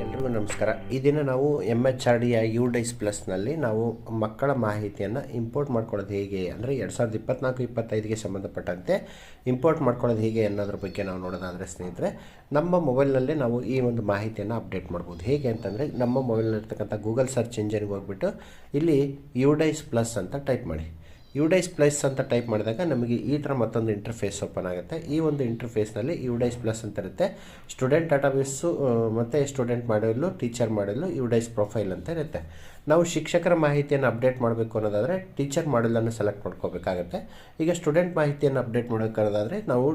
ಎಲ್ರಿಗೂ ನಮಸ್ಕಾರ. ಈ ದಿನ ನಾವು M H R D U DISE ಪ್ಲಸ್ನಲ್ಲಿ ನಾವು ಮಕ್ಕಳ ಮಾಹಿತಿಯನ್ನು ಇಂಪೋರ್ಟ್ ಮಾಡ್ಕೊಳ್ಳೋದು ಹೇಗೆ ಅಂದರೆ ಎರಡು ಸಾವಿರದ ಇಪ್ಪತ್ನಾಲ್ಕು, ಇಪ್ಪತ್ತೈದಿಗೆ ಸಂಬಂಧಪಟ್ಟಂತೆ ಇಂಪೋರ್ಟ್ ಮಾಡ್ಕೊಳ್ಳೋದು ಹೇಗೆ ಅನ್ನೋದ್ರ ಬಗ್ಗೆ ನಾವು ನೋಡೋದಾದರೆ ಸ್ನೇಹಿತರೆ, ನಮ್ಮ ಮೊಬೈಲ್ನಲ್ಲೇ ನಾವು ಈ ಒಂದು ಮಾಹಿತಿಯನ್ನು ಅಪ್ಡೇಟ್ ಮಾಡ್ಬೋದು. ಹೇಗೆ ಅಂತಂದರೆ ನಮ್ಮ ಮೊಬೈಲ್ನಲ್ಲಿರ್ತಕ್ಕಂಥ ಗೂಗಲ್ ಸರ್ಚ್ ಇಂಜಿನ್ಗೆ ಹೋಗ್ಬಿಟ್ಟು ಇಲ್ಲಿ ಯು ಡೈಸ್ ಪ್ಲಸ್ ಅಂತ ಟೈಪ್ ಮಾಡಿ. ಯುಡೈಸ್ ಪ್ಲಸ್ ಅಂತ ಟೈಪ್ ಮಾಡಿದಾಗ ನಮಗೆ ಈ ಥರ ಮತ್ತೊಂದು ಇಂಟರ್ಫೇಸ್ ಓಪನ್ ಆಗುತ್ತೆ. ಈ ಒಂದು ಇಂಟರ್ಫೇಸ್ನಲ್ಲಿ ಯುಡೈಸ್ ಪ್ಲಸ್ ಅಂತ ಇರುತ್ತೆ. ಸ್ಟೂಡೆಂಟ್ ಡಾಟಾಬೇಸು ಮತ್ತು ಸ್ಟೂಡೆಂಟ್ ಮಾಡಲು ಟೀಚರ್ ಮಾಡಲು ಯುಡೈಸ್ ಪ್ರೊಫೈಲ್ ಅಂತ ಇರುತ್ತೆ. ನಾವು ಶಿಕ್ಷಕರ ಮಾಹಿತಿಯನ್ನು ಅಪ್ಡೇಟ್ ಮಾಡಬೇಕು ಅನ್ನೋದಾದರೆ ಟೀಚರ್ ಮಾಡಲನ್ನು ಸೆಲೆಕ್ಟ್ ಮಾಡ್ಕೋಬೇಕಾಗತ್ತೆ. ಈಗ ಸ್ಟೂಡೆಂಟ್ ಮಾಹಿತಿಯನ್ನು ಅಪ್ಡೇಟ್ ಮಾಡೋಕ್ಕಾದ್ರೆ ನಾವು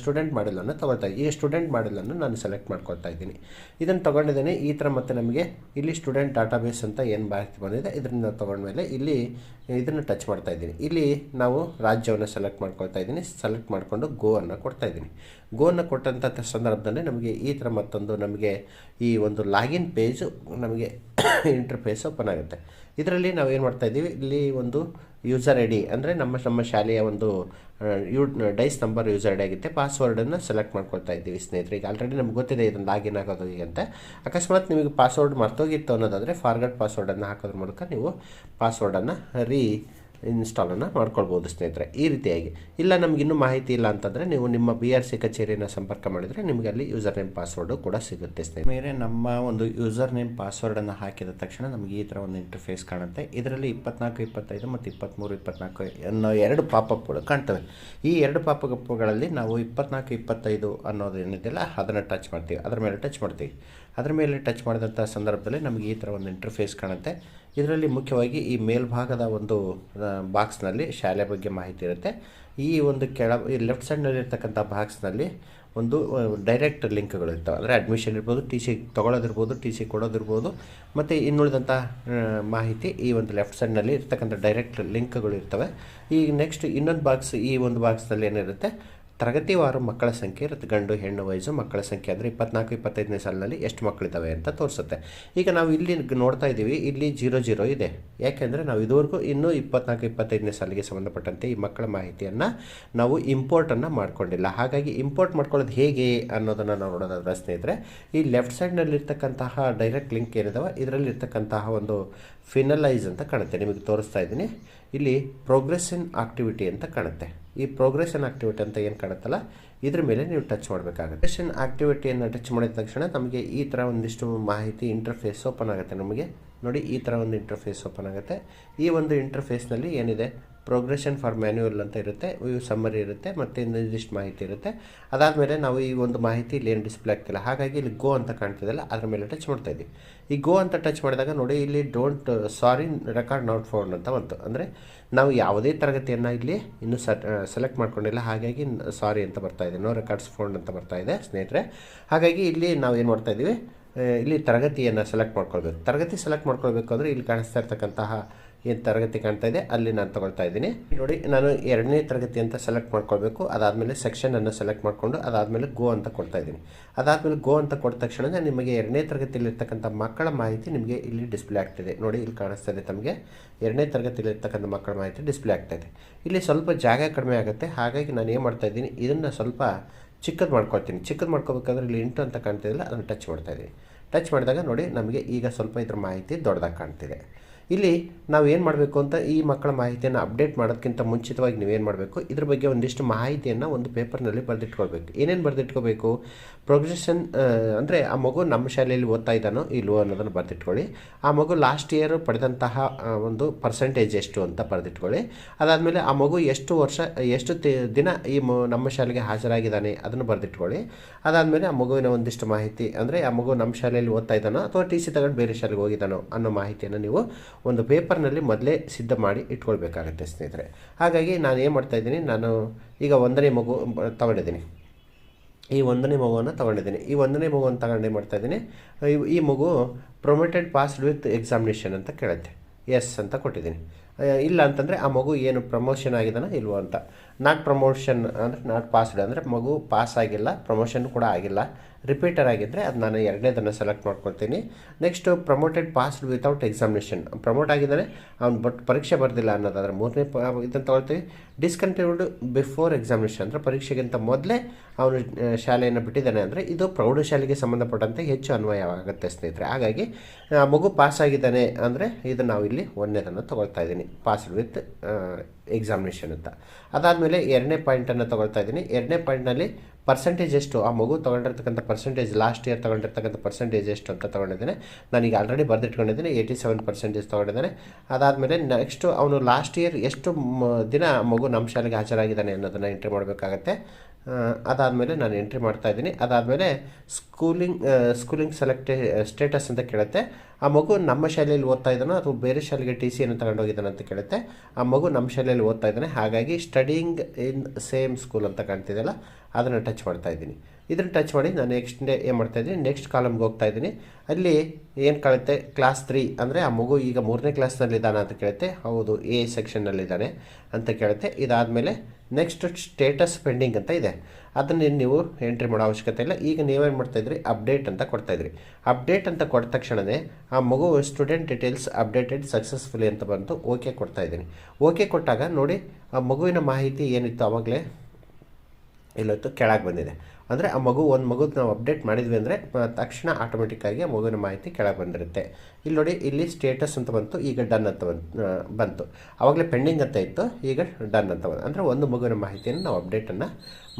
ಸ್ಟೂಡೆಂಟ್ ಮಾಡಲನ್ನು ತೊಗೊಳ್ತಾ ಈ ಸ್ಟೂಡೆಂಟ್ ಮಾಡಲನ್ನು ನಾನು ಸೆಲೆಕ್ಟ್ ಮಾಡ್ಕೊಳ್ತಾ ಇದ್ದೀನಿ. ಇದನ್ನು ತೊಗೊಂಡಿದ್ದೇನೆ. ಈ ಥರ ಮತ್ತು ನಮಗೆ ಇಲ್ಲಿ ಸ್ಟೂಡೆಂಟ್ ಡಾಟಾಬೇಸ್ ಅಂತ ಏನು ಬಾಕಿ ಬಂದಿದೆ ಇದರಿಂದ ತೊಗೊಂಡ್ಮೇಲೆ ಇಲ್ಲಿ ಇದನ್ನು ಟಚ್ ಮಾಡ್ತಾ ಇದ್ದೀನಿ. ಇಲ್ಲಿ ನಾವು ರಾಜ್ಯವನ್ನು ಸೆಲೆಕ್ಟ್ ಮಾಡ್ಕೊಳ್ತಾ ಇದ್ದೀನಿ. ಸೆಲೆಕ್ಟ್ ಮಾಡಿಕೊಂಡು ಗೋ ಅನ್ನು ಕೊಡ್ತಾ ಇದ್ದೀನಿ. ಗೋವನ್ನು ಕೊಟ್ಟಂಥ ಸಂದರ್ಭದಲ್ಲಿ ನಮಗೆ ಈ ಥರ ಮತ್ತೊಂದು ನಮಗೆ ಈ ಒಂದು ಲಾಗಿನ್ ಪೇಜು ನಮಗೆ ಇಂಟರ್ಫೇಸ್ ಓಪನ್ ಆಗುತ್ತೆ. ಇದರಲ್ಲಿ ನಾವು ಏನು ಮಾಡ್ತಾ ಇದ್ದೀವಿ? ಇಲ್ಲಿ ಒಂದು ಯೂಸರ್ ಐ ಡಿ ಅಂದರೆ ನಮ್ಮ ನಮ್ಮ ಶಾಲೆಯ ಒಂದು U DISE number user I D ಆಗುತ್ತೆ ಪಾಸ್ವರ್ಡನ್ನು ಸೆಲೆಕ್ಟ್ ಮಾಡ್ಕೊಳ್ತಾ ಇದ್ದೀವಿ ಸ್ನೇಹಿತರೆ. ಈಗ ಆಲ್ರೆಡಿ ನಮ್ಗೆ ಗೊತ್ತಿದೆ ಇದನ್ನು ಲಾಗಿನ್ ಆಗೋದು ಹೇಗೆ ಅಂತ. ಅಕಸ್ಮಾತ್ ನಿಮಗೆ ಪಾಸ್ವರ್ಡ್ ಮರ್ತೋಗಿತ್ತು ಅನ್ನೋದಾದರೆ ಫಾರ್ಗಟ್ ಪಾಸ್ವರ್ಡನ್ನು ಹಾಕೋದ್ರ ಮೂಲಕ ನೀವು ಪಾಸ್ವರ್ಡನ್ನು ರೀ ಇನ್ಸ್ಟಾಲನ್ನು ಮಾಡ್ಕೊಳ್ಬೋದು ಸ್ನೇಹಿತರೆ. ಈ ರೀತಿಯಾಗಿ. ಇಲ್ಲ, ನಮ್ಗೆ ಇನ್ನೂ ಮಾಹಿತಿ ಇಲ್ಲ ಅಂತಂದರೆ ನೀವು ನಿಮ್ಮ ಬಿ ಆರ್ ಸಿ ಕಚೇರಿಯನ್ನು ಸಂಪರ್ಕ ಮಾಡಿದರೆ ನಿಮಗೆ ಅಲ್ಲಿ ಯೂಸರ್ ನೇಮ್ ಪಾಸ್ವರ್ಡು ಕೂಡ ಸಿಗುತ್ತೆ ಸ್ನೇಹಿತರೆ. ಮೇಲೆ ನಮ್ಮ ಒಂದು ಯೂಸರ್ ನೇಮ್ ಪಾಸ್ವರ್ಡನ್ನು ಹಾಕಿದ ತಕ್ಷಣ ನಮಗೆ ಈ ಥರ ಒಂದು ಇಂಟರ್ಫೇಸ್ ಕಾಣುತ್ತೆ. ಇದರಲ್ಲಿ ಇಪ್ಪತ್ನಾಲ್ಕು, ಇಪ್ಪತ್ತೈದು ಮತ್ತು ಇಪ್ಪತ್ತ್ಮೂರು ಇಪ್ಪತ್ನಾಲ್ಕು ಅನ್ನೋ ಎರಡು ಪಾಪಪ್ಗಳು ಕಾಣ್ತವೆ. ಈ ಎರಡು ಪಾಪಪ್ಗಳಲ್ಲಿ ನಾವು ಇಪ್ಪತ್ನಾಲ್ಕು, ಇಪ್ಪತ್ತೈದು ಅನ್ನೋದು ಏನಿದೆಯಲ್ಲ, ಅದನ್ನು ಟಚ್ ಮಾಡ್ತೀವಿ. ಅದರ ಮೇಲೆ ಟಚ್ ಮಾಡ್ತೀವಿ. ಅದರ ಮೇಲೆ ಟಚ್ ಮಾಡಿದಂಥ ಸಂದರ್ಭದಲ್ಲಿ ನಮಗೆ ಈ ಥರ ಒಂದು ಇಂಟರ್ಫೇಸ್ ಕಾಣುತ್ತೆ. ಇದರಲ್ಲಿ ಮುಖ್ಯವಾಗಿ ಈ ಮೇಲ್ಭಾಗದ ಒಂದು ಬಾಕ್ಸ್ನಲ್ಲಿ ಶಾಲೆ ಬಗ್ಗೆ ಮಾಹಿತಿ ಇರುತ್ತೆ. ಈ ಒಂದು ಕೆಳ, ಈ ಲೆಫ್ಟ್ ಸೈಡ್ನಲ್ಲಿರ್ತಕ್ಕಂಥ ಬಾಕ್ಸ್ನಲ್ಲಿ ಒಂದು ಡೈರೆಕ್ಟ್ ಲಿಂಕ್ಗಳು ಇರ್ತವೆ. ಅಂದರೆ ಅಡ್ಮಿಷನ್ ಇರ್ಬೋದು, ಟಿ ಸಿ ತೊಗೊಳೋದಿರ್ಬೋದು, ಟಿ ಸಿ ಕೊಡೋದಿರ್ಬೋದು. ಮತ್ತು ಇನ್ನುಳಿದಂಥ ಮಾಹಿತಿ ಈ ಒಂದು ಲೆಫ್ಟ್ ಸೈಡ್ನಲ್ಲಿ ಇರ್ತಕ್ಕಂಥ ಡೈರೆಕ್ಟ್ ಲಿಂಕ್ಗಳು ಇರ್ತವೆ. ಈಗ ನೆಕ್ಸ್ಟ್ ಇನ್ನೊಂದು ಬಾಕ್ಸ್, ಈ ಒಂದು ಬಾಕ್ಸ್ನಲ್ಲಿ ಏನಿರುತ್ತೆ? ತರಗತಿವಾರು ಮಕ್ಕಳ ಸಂಖ್ಯೆ ಇರುತ್ತೆ ಗಂಡು ಹೆಣ್ಣು ವಯಸ್ಸು ಮಕ್ಕಳ ಸಂಖ್ಯೆ ಅಂದರೆ ಇಪ್ಪತ್ನಾಲ್ಕು, ಇಪ್ಪತ್ತೈದನೇ ಸಾಲಿನಲ್ಲಿ ಎಷ್ಟು ಮಕ್ಕಳಿದ್ದಾವೆ ಅಂತ ತೋರಿಸುತ್ತೆ. ಈಗ ನಾವು ಇಲ್ಲಿ ನೋಡ್ತಾ ಇದ್ದೀವಿ, ಇಲ್ಲಿ ಜೀರೋ ಜೀರೋ ಇದೆ. ಯಾಕೆಂದರೆ ನಾವು ಇದುವರೆಗೂ ಇನ್ನೂ ಇಪ್ಪತ್ನಾಲ್ಕು, ಇಪ್ಪತ್ತೈದನೇ ಸಾಲಿಗೆ ಸಂಬಂಧಪಟ್ಟಂತೆ ಈ ಮಕ್ಕಳ ಮಾಹಿತಿಯನ್ನು ನಾವು ಇಂಪೋರ್ಟನ್ನು ಮಾಡ್ಕೊಂಡಿಲ್ಲ. ಹಾಗಾಗಿ ಇಂಪೋರ್ಟ್ ಮಾಡ್ಕೊಳ್ಳೋದು ಹೇಗೆ ಅನ್ನೋದನ್ನು ನಾವು ನೋಡೋದಾದ್ರೆ ಸ್ನೇಹಿತರೆ. ಈ ಲೆಫ್ಟ್ ಸೈಡ್ನಲ್ಲಿರ್ತಕ್ಕಂತಹ ಡೈರೆಕ್ಟ್ ಲಿಂಕ್ ಏನಿದಾವೆ? ಇದರಲ್ಲಿರ್ತಕ್ಕಂತಹ ಒಂದು ಫಿನಲೈಸ್ ಅಂತ ಕಾಣುತ್ತೆ. ನಿಮಗೆ ತೋರಿಸ್ತಾ ಇದ್ದೀನಿ. ಇಲ್ಲಿ ಪ್ರೋಗ್ರೆಸ್ ಇನ್ ಆಕ್ಟಿವಿಟಿ ಅಂತ ಕಾಣುತ್ತೆ. ಈ ಪ್ರೋಗ್ರೆಷನ್ ಆಕ್ಟಿವಿಟಿ ಅಂತ ಏನು ಕಾಣುತ್ತಲ್ಲ, ಇದ್ರ ಮೇಲೆ ನೀವು ಟಚ್ ಮಾಡಬೇಕಾಗುತ್ತೆ. ಇನ್ ಆಕ್ಟಿವಿಟಿಯನ್ನು ಟಚ್ ಮಾಡಿದ ತಕ್ಷಣ ನಮಗೆ ಈ ಥರ ಒಂದಿಷ್ಟು ಮಾಹಿತಿ ಇಂಟರ್ಫೇಸ್ ಓಪನ್ ಆಗುತ್ತೆ ನಮಗೆ. ನೋಡಿ ಈ ಥರ ಒಂದು ಇಂಟರ್ಫೇಸ್ ಓಪನ್ ಆಗುತ್ತೆ. ಈ ಒಂದು ಇಂಟರ್ಫೇಸ್ನಲ್ಲಿ ಏನಿದೆ? ಪ್ರೋಗ್ರೆಷನ್ ಫಾರ್ ಮ್ಯಾನ್ಯೂಯಲ್ ಅಂತ ಇರುತ್ತೆ, ಇವು ಸಮ್ಮರಿ ಇರುತ್ತೆ, ಮತ್ತು ನಿರ್ದಿಷ್ಟ ಮಾಹಿತಿ ಇರುತ್ತೆ. ಅದಾದಮೇಲೆ ನಾವು ಈ ಒಂದು ಮಾಹಿತಿ ಇಲ್ಲಿ ಏನು ಡಿಸ್ಪ್ಲೇ ಆಗ್ತಿಲ್ಲ. ಹಾಗಾಗಿ ಇಲ್ಲಿ ಗೋ ಅಂತ ಕಾಣ್ತಿದೆಯಲ್ಲ, ಅದ್ರ ಮೇಲೆ ಟಚ್ ಮಾಡ್ತಾ ಇದ್ದೀವಿ. ಈ ಗೋ ಅಂತ ಟಚ್ ಮಾಡಿದಾಗ ನೋಡಿ, ಇಲ್ಲಿ don't sorry record not found ಅಂತ ಬಂತು. ಅಂದರೆ ನಾವು ಯಾವುದೇ ತರಗತಿಯನ್ನು ಇಲ್ಲಿ ಇನ್ನೂ ಸೆಲೆಕ್ಟ್ ಮಾಡ್ಕೊಂಡಿಲ್ಲ. ಹಾಗಾಗಿ ಸಾರಿ ಅಂತ ಬರ್ತಾ ಇದೆ. ನೋ ರೆಕಾರ್ಡ್ಸ್ ಫೌಂಡ್ ಅಂತ ಬರ್ತಾ ಇದೆ, ಸ್ನೇಹಿತರೆ. ಹಾಗಾಗಿ ಇಲ್ಲಿ ನಾವು ಏನು ಮಾಡ್ತಾ ಇದ್ದೀವಿ ಇಲ್ಲಿ ತರಗತಿಯನ್ನು ಸೆಲೆಕ್ಟ್ ಮಾಡ್ಕೊಳ್ಬೇಕು. ತರಗತಿ ಸೆಲೆಕ್ಟ್ ಮಾಡ್ಕೊಳ್ಬೇಕು ಅಂದರೆ ಇಲ್ಲಿ ಕಾಣಿಸ್ತಾ ಇರ್ತಕ್ಕಂತಹ ಏನು ತರಗತಿ ಕಾಣ್ತಾ ಇದೆ, ಅಲ್ಲಿ ನಾನು ತೊಗೊಳ್ತಾ ಇದ್ದೀನಿ. ನೋಡಿ, ನಾನು ಎರಡನೇ ತರಗತಿ ಅಂತ ಸೆಲೆಕ್ಟ್ ಮಾಡ್ಕೊಳ್ಬೇಕು. ಅದಾದಮೇಲೆ ಸೆಕ್ಷನನ್ನು ಸೆಲೆಕ್ಟ್ ಮಾಡಿಕೊಂಡು, ಅದಾದಮೇಲೆ ಗೋ ಅಂತ ಕೊಡ್ತಾ ಇದ್ದೀನಿ. ಅದಾದಮೇಲೆ ಗೋ ಅಂತ ಕೊಟ್ಟ ತಕ್ಷಣ ನಿಮಗೆ ಎರಡನೇ ತರಗತಿಯಲ್ಲಿರ್ತಕ್ಕಂಥ ಮಕ್ಕಳ ಮಾಹಿತಿ ನಿಮಗೆ ಇಲ್ಲಿ ಡಿಸ್ಪ್ಲೇ ಆಗ್ತಿದೆ. ನೋಡಿ, ಇಲ್ಲಿ ಕಾಣಿಸ್ತಾ ಇದೆ ತಮಗೆ. ಎರಡನೇ ತರಗತಿಯಲ್ಲಿರ್ತಕ್ಕಂಥ ಮಕ್ಕಳ ಮಾಹಿತಿ ಡಿಸ್ಪ್ಲೇ ಆಗ್ತಾ ಇದೆ. ಇಲ್ಲಿ ಸ್ವಲ್ಪ ಜಾಗ ಕಡಿಮೆ ಆಗುತ್ತೆ. ಹಾಗಾಗಿ ನಾನು ಏನು ಮಾಡ್ತಾ ಇದ್ದೀನಿ, ಇದನ್ನು ಸ್ವಲ್ಪ ಚಿಕ್ಕದು ಮಾಡ್ಕೊಳ್ತೀನಿ. ಚಿಕ್ಕದು ಮಾಡ್ಕೋಬೇಕಾದ್ರೆ ಇಲ್ಲಿ ಇಂಟು ಅಂತ ಕಾಣ್ತಿದಿಲ್ಲ ಅದನ್ನು ಟಚ್ ಮಾಡ್ತಾ ಇದ್ದೀನಿ. ಟಚ್ ಮಾಡಿದಾಗ ನೋಡಿ, ನಮಗೆ ಈಗ ಸ್ವಲ್ಪ ಇದ್ರ ಮಾಹಿತಿ ದೊಡ್ಡದಾಗಿ ಕಾಣ್ತಿದೆ. ಇಲ್ಲಿ ನಾವು ಏನು ಮಾಡಬೇಕು ಅಂತ ಈ ಮಕ್ಕಳ ಮಾಹಿತಿಯನ್ನು ಅಪ್ಡೇಟ್ ಮಾಡೋದಕ್ಕಿಂತ ಮುಂಚಿತವಾಗಿ ನೀವೇನು ಮಾಡಬೇಕು? ಇದ್ರ ಬಗ್ಗೆ ಒಂದಿಷ್ಟು ಮಾಹಿತಿಯನ್ನು ಒಂದು ಪೇಪರ್ನಲ್ಲಿ ಬರೆದಿಟ್ಕೊಳ್ಬೇಕು. ಏನೇನು ಬರೆದಿಟ್ಕೋಬೇಕು? ಪ್ರೋಗ್ರೆಷನ್ ಅಂದರೆ ಆ ಮಗು ನಮ್ಮ ಶಾಲೆಯಲ್ಲಿ ಓದ್ತಾ ಇದ್ದಾನೋ ಇಲ್ವೋ ಅನ್ನೋದನ್ನು ಬರೆದಿಟ್ಕೊಳ್ಳಿ. ಆ ಮಗು ಲಾಸ್ಟ್ ಇಯರ್ ಪಡೆದಂತಹ ಒಂದು ಪರ್ಸೆಂಟೇಜ್ ಎಷ್ಟು ಅಂತ ಬರೆದಿಟ್ಕೊಳ್ಳಿ. ಅದಾದಮೇಲೆ ಆ ಮಗು ಎಷ್ಟು ವರ್ಷ, ಎಷ್ಟು ದಿನ ಈ ನಮ್ಮ ಶಾಲೆಗೆ ಹಾಜರಾಗಿದ್ದಾನೆ ಅದನ್ನು ಬರೆದಿಟ್ಕೊಳ್ಳಿ. ಅದಾದಮೇಲೆ ಆ ಮಗುವಿನ ಒಂದಿಷ್ಟು ಮಾಹಿತಿ, ಅಂದರೆ ಆ ಮಗು ನಮ್ಮ ಶಾಲೆಯಲ್ಲಿ ಓದ್ತಾ ಇದ್ದಾನೋ ಅಥವಾ ಟಿ ಸಿ ತಗೊಂಡು ಬೇರೆ ಶಾಲೆಗೆ ಹೋಗಿದ್ದಾನೋ ಅನ್ನೋ ಮಾಹಿತಿಯನ್ನು ನೀವು ಒಂದು ಪೇಪರ್ನಲ್ಲಿ ಮೊದಲೇ ಸಿದ್ಧ ಮಾಡಿ ಇಟ್ಕೊಳ್ಬೇಕಾಗತ್ತೆ ಸ್ನೇಹಿತರೆ. ಹಾಗಾಗಿ ನಾನು ಏನು ಮಾಡ್ತಾ ಇದ್ದೀನಿ, ನಾನು ಈಗ ಒಂದನೇ ಮಗು ತಗೊಂಡಿದ್ದೀನಿ. ಈ ಒಂದನೇ ಮಗುವನ್ನು ತಗೊಂಡಿದ್ದೀನಿ. ಈ ಒಂದನೇ ಮಗುವನ್ನು ತಗೊಂಡು ಮಾಡ್ತಾ ಇದ್ದೀನಿ, ಈ ಮಗು ಪ್ರೊಮೋಟೆಡ್ ಪಾಸ್ಡ್ ವಿತ್ ಎಕ್ಸಾಮಿನೇಷನ್ ಅಂತ ಕೇಳುತ್ತೆ. ಎಸ್ ಅಂತ ಕೊಟ್ಟಿದ್ದೀನಿ. ಇಲ್ಲ ಅಂತಂದರೆ ಆ ಮಗು ಏನು ಪ್ರಮೋಷನ್ ಆಗಿದಾನ ಇಲ್ವೋ ಅಂತ. ನಾಟ್ ಪ್ರಮೋಷನ್ ಅಂದರೆ ನಾಟ್ ಪಾಸ್ಡ್ ಅಂದರೆ ಮಗು ಪಾಸ್ ಆಗಿಲ್ಲ ಪ್ರಮೋಷನ್ ಕೂಡ ಆಗಿಲ್ಲ. ರಿಪೀಟರ್ ಆಗಿದ್ದರೆ ಅದು ನಾನು ಎರಡನೇದನ್ನು ಸೆಲೆಕ್ಟ್ ಮಾಡ್ಕೊಳ್ತೀನಿ. Next promoted passed without examination promote ಆಗಿದ್ದಾನೆ, ಅವ್ನು ಬಟ್ ಪರೀಕ್ಷೆ ಬರೆದಿಲ್ಲ ಅನ್ನೋದಾದ್ರೆ ಮೂರನೇ ಇದನ್ನು ತೊಗೊಳ್ತೀವಿ ಡಿಸ್ಕಂಟಿನ್ಯೂಡ್ ಬಿಫೋರ್ ಎಕ್ಸಾಮಿನೇಷನ್ ಅಂದರೆ ಪರೀಕ್ಷೆಗಿಂತ ಮೊದಲೇ ಅವನು ಶಾಲೆಯನ್ನು ಬಿಟ್ಟಿದ್ದಾನೆ ಅಂದರೆ ಇದು ಪ್ರೌಢಶಾಲೆಗೆ ಸಂಬಂಧಪಟ್ಟಂತೆ ಹೆಚ್ಚು ಅನ್ವಯವಾಗುತ್ತೆ ಸ್ನೇಹಿತರೆ. ಹಾಗಾಗಿ ಮಗು ಪಾಸ್ ಆಗಿದ್ದಾನೆ ಅಂದರೆ ಇದು ನಾವು ಇಲ್ಲಿ ಒಂದನೇದನ್ನು ತೊಗೊಳ್ತಾ ಇದ್ದೀನಿ. ಪಾಸ್ಡ್ ವಿತ್ ಎಕ್ಸಾಮಿನೇಷನ್ ಅಂತ. ಅದಾದಮೇಲೆ ಎರಡನೇ ಪಾಯಿಂಟನ್ನು ತಗೊಳ್ತಾ ಇದ್ದೀನಿ. ಎರಡನೇ ಪಾಯಿಂಟ್ನಲ್ಲಿ ಪರ್ಸೆಂಟೇಜ್ ಎಷ್ಟು? ಆ ಮಗು ತೊಗೊಂಡಿರ್ತಕ್ಕಂಥ ಪರ್ಸೆಂಟೇಜ್ ಲಾಸ್ಟ್ ಇಯರ್ ತೊಗೊಂಡಿರ್ತಕ್ಕಂಥ ಪರ್ಸೆಂಟೇಜ್ ಎಷ್ಟು ಅಂತ ತೊಗೊಂಡಿದ್ದೇನೆ. ನಾನೀಗ ಆಲ್ರೆಡಿ ಬರೆದಿಟ್ಕೊಂಡಿದ್ದೀನಿ ಏಯ್ಟಿ ಸೆವೆನ್ ಪರ್ಸೆಂಟೇಜ್ ತೊಗೊಂಡಿದ್ದಾನೆ. ಅದಾದಮೇಲೆ ನೆಕ್ಸ್ಟು ಅವನು ಲಾಸ್ಟ್ ಇಯರ್ ಎಷ್ಟು ದಿನ ಮಗು ನಮ್ಮ ಶಾಲೆಗೆ ಹಾಜರಾಗಿದ್ದಾನೆ ಅನ್ನೋದನ್ನು ಎಂಟ್ರಿ ಮಾಡಬೇಕಾಗತ್ತೆ. ಅದಾದಮೇಲೆ ನಾನು ಎಂಟ್ರಿ ಮಾಡ್ತಾ ಇದ್ದೀನಿ. ಅದಾದಮೇಲೆ ಸ್ಕೂಲಿಂಗ್ ಸ್ಕೂಲಿಂಗ್ ಸೆಲೆಕ್ಟೆ ಸ್ಟೇಟಸ್ ಅಂತ ಕೇಳುತ್ತೆ. ಆ ಮಗು ನಮ್ಮ ಶಾಲೆಯಲ್ಲಿ ಓದ್ತಾ ಇದ್ದಾನೋ ಅಥವಾ ಬೇರೆ ಶಾಲೆಗೆ ಟಿ ಸಿಯನ್ನು ತಗೊಂಡೋಗಿದ್ದಾನೆ ಅಂತ ಕೇಳುತ್ತೆ. ಆ ಮಗು ನಮ್ಮ ಶಾಲೆಯಲ್ಲಿ ಓದ್ತಾ ಇದ್ದಾನೆ. ಹಾಗಾಗಿ ಸ್ಟಡಿಂಗ್ ಇನ್ ಸೇಮ್ ಸ್ಕೂಲ್ ಅಂತ ಕಾಣ್ತಿದೆಯಲ್ಲ ಅದನ್ನು ಟಚ್ ಮಾಡ್ತಾ ಇದ್ದೀನಿ. ಇದನ್ನು ಟಚ್ ಮಾಡಿ ನಾನು ನೆಕ್ಸ್ಟ್ ಡೇ ಏನು ಮಾಡ್ತಾ ಇದ್ದೀನಿ? ನೆಕ್ಸ್ಟ್ ಕಾಲಮ್ಗೆ ಹೋಗ್ತಾ ಇದ್ದೀನಿ. ಅಲ್ಲಿ ಏನು ಕಳುತ್ತೆ ಕ್ಲಾಸ್ ತ್ರೀ ಅಂದರೆ ಆ ಮಗು ಈಗ ಮೂರನೇ ಕ್ಲಾಸ್ನಲ್ಲಿದ್ದಾನೆ ಅಂತ ಕೇಳುತ್ತೆ. ಹೌದು ಎ ಸೆಕ್ಷನ್ನಲ್ಲಿದ್ದಾನೆ ಅಂತ ಕೇಳುತ್ತೆ. ಇದಾದಮೇಲೆ ನೆಕ್ಸ್ಟ್ ಸ್ಟೇಟಸ್ ಪೆಂಡಿಂಗ್ ಅಂತ ಇದೆ. ಅದನ್ನು ನೀವು ಎಂಟ್ರಿ ಮಾಡೋ ಅವಶ್ಯಕತೆ ಇಲ್ಲ. ಈಗ ನೀವೇನು ಮಾಡ್ತಾಯಿದ್ರಿ ಅಪ್ಡೇಟ್ ಅಂತ ಕೊಡ್ತಾಯಿದ್ರಿ ಅಪ್ಡೇಟ್ ಅಂತ ಕೊಟ್ಟ ತಕ್ಷಣವೇ ಆ ಮಗು ಸ್ಟೂಡೆಂಟ್ ಡೀಟೇಲ್ಸ್ ಅಪ್ಡೇಟೆಡ್ ಸಕ್ಸಸ್ಫುಲಿ ಅಂತ ಬಂತು. ಓಕೆ ಕೊಡ್ತಾ ಇದ್ದೀನಿ. ಓಕೆ ಕೊಟ್ಟಾಗ ನೋಡಿ ಆ ಮಗುವಿನ ಮಾಹಿತಿ ಏನಿತ್ತು ಆವಾಗಲೇ ಇಲ್ಲೊತ್ತು ಕೆಳಗೆ ಬಂದಿದೆ. ಅಂದರೆ ಆ ಮಗು, ಒಂದು ಮಗು ನಾವು ಅಪ್ಡೇಟ್ ಮಾಡಿದ್ವಿ ಅಂದರೆ ತಕ್ಷಣ ಆಟೋಮೆಟಿಕ್ಕಾಗಿ ಆ ಮಗುವಿನ ಮಾಹಿತಿ ಕೆಳಗೆ ಬಂದಿರುತ್ತೆ. ಇಲ್ಲಿ ನೋಡಿ, ಇಲ್ಲಿ ಸ್ಟೇಟಸ್ ಅಂತ ಬಂತು, ಈಗ ಡನ್ ಅಂತ ಬಂತು. ಆವಾಗಲೇ ಪೆಂಡಿಂಗ್ ಅಂತ ಇತ್ತು, ಈಗ ಡನ್ ಅಂತ ಬಂತು ಅಂದರೆ ಒಂದು ಮಗುವಿನ ಮಾಹಿತಿಯನ್ನು ನಾವು ಅಪ್ಡೇಟನ್ನು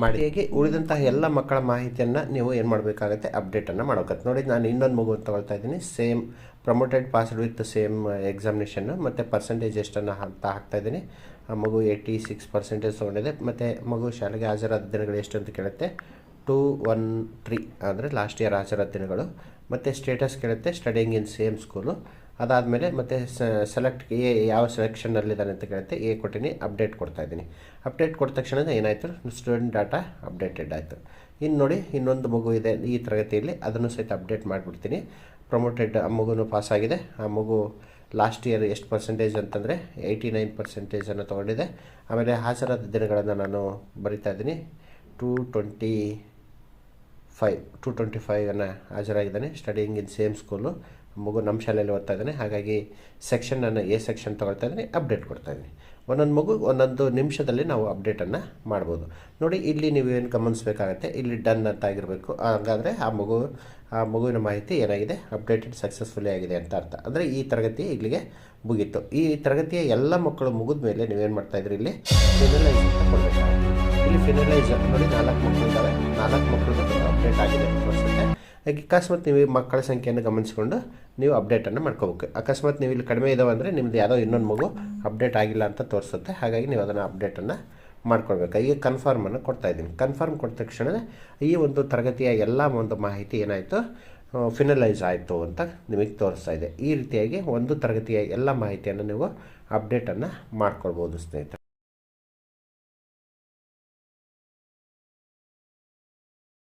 ಮಾಡಿ ಹೇಗೆ ಉಳಿದಂತಹ ಎಲ್ಲ ಮಕ್ಕಳ ಮಾಹಿತಿಯನ್ನು ನೀವು ಏನು ಮಾಡಬೇಕಾಗುತ್ತೆ ಅಪ್ಡೇಟನ್ನು ಮಾಡೋಕತ್ತೆ ನೋಡಿ, ನಾನು ಇನ್ನೊಂದು ಮಗು ತಗೊಳ್ತಾ ಇದ್ದೀನಿ same promoted passed with same examination ಮತ್ತು ಪರ್ಸೆಂಟೇಜ್ ಎಷ್ಟನ್ನು ಅಂತ ಹಾಕ್ತಾ ಇದ್ದೀನಿ. ಆ ಮಗು ಏಯ್ಟಿ ಸಿಕ್ಸ್ ಪರ್ಸೆಂಟೇಜ್ ತೊಗೊಂಡಿದೆ. ಮತ್ತು ಮಗು ಶಾಲೆಗೆ ಹಾಜರಾದ ದಿನಗಳು ಎಷ್ಟು ಅಂತ ಕೇಳುತ್ತೆ. ಟೂ ಒನ್ ತ್ರೀ ಅಂದರೆ ಲಾಸ್ಟ್ ಇಯರ್ ಹಾಜರಾದ ದಿನಗಳು. ಮತ್ತು ಸ್ಟೇಟಸ್ ಕೇಳುತ್ತೆ ಸ್ಟಡಿಂಗ್ ಇನ್ ಸೇಮ್ ಸ್ಕೂಲು ಅದಾದಮೇಲೆ ಮತ್ತು ಸೆಲೆಕ್ಟ್ ಎ, ಯಾವ ಸೆಲೆಕ್ಷನ್ನಲ್ಲಿದ್ದಾನೆ ಅಂತ ಕೇಳುತ್ತೆ. ಎ ಕೊಟ್ಟಿನಿ ಅಪ್ಡೇಟ್ ಕೊಡ್ತಾ ಇದ್ದೀನಿ. ಅಪ್ಡೇಟ್ ಕೊಟ್ಟ ತಕ್ಷಣ ಏನಾಯಿತು? ಸ್ಟೂಡೆಂಟ್ ಡಾಟಾ ಅಪ್ಡೇಟೆಡ್ ಆಯಿತು. ಇನ್ನು ನೋಡಿ, ಇನ್ನೊಂದು ಮಗು ಇದೆ ಈ ತರಗತಿಯಲ್ಲಿ. ಅದನ್ನು ಸಹಿತ ಅಪ್ಡೇಟ್ ಮಾಡಿಬಿಡ್ತೀನಿ. ಪ್ರಮೋಟೆಡ್ ಆ ಮಗುನೂ ಪಾಸ್ ಆಗಿದೆ. ಆ ಮಗು ಲಾಸ್ಟ್ ಇಯರ್ ಎಷ್ಟು ಪರ್ಸೆಂಟೇಜ್ ಅಂತಂದರೆ ಏಯ್ಟಿ ನೈನ್ ಪರ್ಸೆಂಟೇಜನ್ನು ತೊಗೊಂಡಿದೆ. ಆಮೇಲೆ ಹಾಜರಾದ ದಿನಗಳನ್ನು ನಾನು ಬರಿತಾ ಇದ್ದೀನಿ. Two twenty five to twenty ಫೈವನ್ನು ಹಾಜರಾಗಿದ್ದಾನೆ ಸ್ಟಡಿಂಗ್ ಇನ್ ಸೇಮ್ ಸ್ಕೂಲು ಮಗು ನಮ್ಮ ಶಾಲೆಯಲ್ಲಿ ಓದ್ತಾ ಇದ್ದಾನೆ. ಹಾಗಾಗಿ ಸೆಕ್ಷನ್ ನಾನು ಎ ಸೆಕ್ಷನ್ ತೊಗೊಳ್ತಾ ಇದ್ದೀನಿ ಅಪ್ಡೇಟ್ ಕೊಡ್ತಾ ಇದ್ದೀನಿ. ಒಂದೊಂದು ಮಗು ಒಂದೊಂದು ನಿಮಿಷದಲ್ಲಿ ನಾವು ಅಪ್ಡೇಟನ್ನು ಮಾಡ್ಬೋದು. ನೋಡಿ, ಇಲ್ಲಿ ನೀವು ಏನು ಗಮನಿಸಬೇಕಾಗತ್ತೆ? ಇಲ್ಲಿ ಡನ್ ಅಂತ ಆಗಿರಬೇಕು. ಹಾಗಾದರೆ ಆ ಮಗು, ಆ ಮಗುವಿನ ಮಾಹಿತಿ ಏನಾಗಿದೆ? ಅಪ್ಡೇಟೆಡ್ ಸಕ್ಸಸ್ಫುಲಿ ಆಗಿದೆ ಅಂತ ಅರ್ಥ. ಅಂದರೆ ಈ ತರಗತಿ ಇಲ್ಲಿಗೆ ಮುಗೀತು. ಈ ತರಗತಿಯ ಎಲ್ಲ ಮಕ್ಕಳು ಮುಗಿದ ಮೇಲೆ ನೀವೇನು ಮಾಡ್ತಾಯಿದ್ರಿ ಇಲ್ಲಿ? ಕೊಡಬೇಕಾಗುತ್ತೆ ಇಲ್ಲಿ ಫಿನಲೈಸ್ ನೋಡಿ ನಾಲ್ಕು ಮಕ್ಕಳು ಇದ್ದಾವೆ ನಾಲ್ಕು ಮಕ್ಕಳು ಅಪ್ಡೇಟ್ ಆಗಿದೆ ಅಂತ ತೋರಿಸುತ್ತೆ ಹಾಗೆ ಅಕಸ್ಮಾತ್ ನೀವು ಮಕ್ಕಳ ಸಂಖ್ಯೆಯನ್ನು ಗಮನಿಸಿಕೊಂಡು ನೀವು ಅಪ್ಡೇಟನ್ನು ಮಾಡ್ಕೋಬೇಕು. ಅಕಸ್ಮಾತ್ ನೀವು ಇಲ್ಲಿ ಕಡಿಮೆ ಇದಾವೆ ಅಂದರೆ ನಿಮ್ಮದು ಯಾವುದೋ ಇನ್ನೊಂದು ಮಗು ಅಪ್ಡೇಟ್ ಆಗಿಲ್ಲ ಅಂತ ತೋರಿಸುತ್ತೆ. ಹಾಗಾಗಿ ನೀವು ಅದನ್ನು ಅಪ್ಡೇಟನ್ನು ಮಾಡ್ಕೊಳ್ಬೇಕು. ಈಗ ಕನ್ಫರ್ಮನ್ನು ಕೊಡ್ತಾ ಇದ್ದೀನಿ. ಕನ್ಫರ್ಮ್ ಕೊಟ್ಟ ತಕ್ಷಣ ಈ ಒಂದು ತರಗತಿಯ ಎಲ್ಲ ಒಂದು ಮಾಹಿತಿ ಏನಾಯಿತು? ಫಿನಲೈಸ್ ಆಯಿತು ಅಂತ ನಿಮಗೆ ತೋರಿಸ್ತಾ ಇದೆ. ಈ ರೀತಿಯಾಗಿ ಒಂದು ತರಗತಿಯ ಎಲ್ಲ ಮಾಹಿತಿಯನ್ನು ನೀವು ಅಪ್ಡೇಟನ್ನು ಮಾಡ್ಕೊಳ್ಬೋದು ಸ್ನೇಹಿತರೆ.